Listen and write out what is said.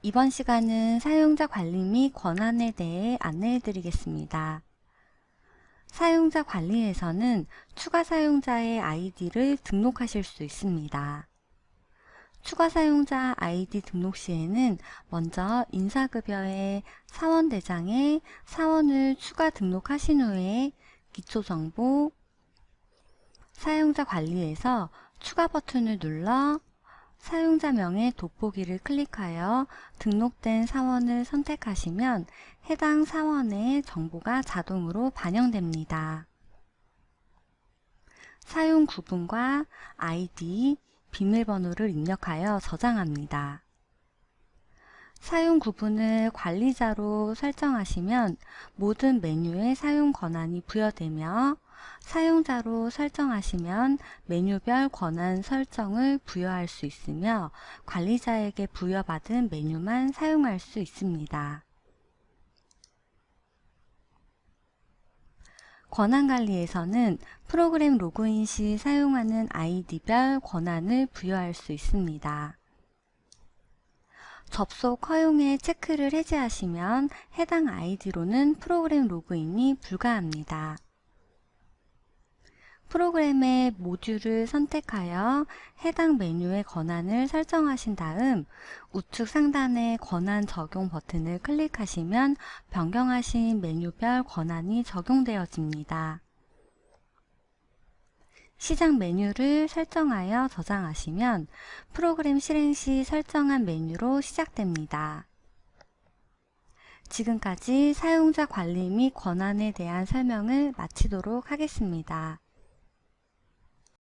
이번 시간은 사용자 관리 및 권한에 대해 안내해 드리겠습니다. 사용자 관리에서는 추가 사용자의 아이디를 등록하실 수 있습니다. 추가 사용자 아이디 등록 시에는 먼저 인사급여의 사원대장에 사원을 추가 등록하신 후에 기초정보, 사용자 관리에서 추가 버튼을 눌러 사용자명의 돋보기를 클릭하여 등록된 사원을 선택하시면 해당 사원의 정보가 자동으로 반영됩니다. 사용 구분과 아이디, 비밀번호를 입력하여 저장합니다. 사용 구분을 관리자로 설정하시면 모든 메뉴의 사용 권한이 부여되며 사용자로 설정하시면 메뉴별 권한 설정을 부여할 수 있으며 관리자에게 부여받은 메뉴만 사용할 수 있습니다. 권한관리에서는 프로그램 로그인 시 사용하는 아이디별 권한을 부여할 수 있습니다. 접속 허용에 체크를 해제하시면 해당 아이디로는 프로그램 로그인이 불가합니다. 프로그램의 모듈을 선택하여 해당 메뉴의 권한을 설정하신 다음 우측 상단의 권한 적용 버튼을 클릭하시면 변경하신 메뉴별 권한이 적용되어집니다. 시작 메뉴를 설정하여 저장하시면 프로그램 실행 시 설정한 메뉴로 시작됩니다. 지금까지 사용자 관리 및 권한에 대한 설명을 마치도록 하겠습니다.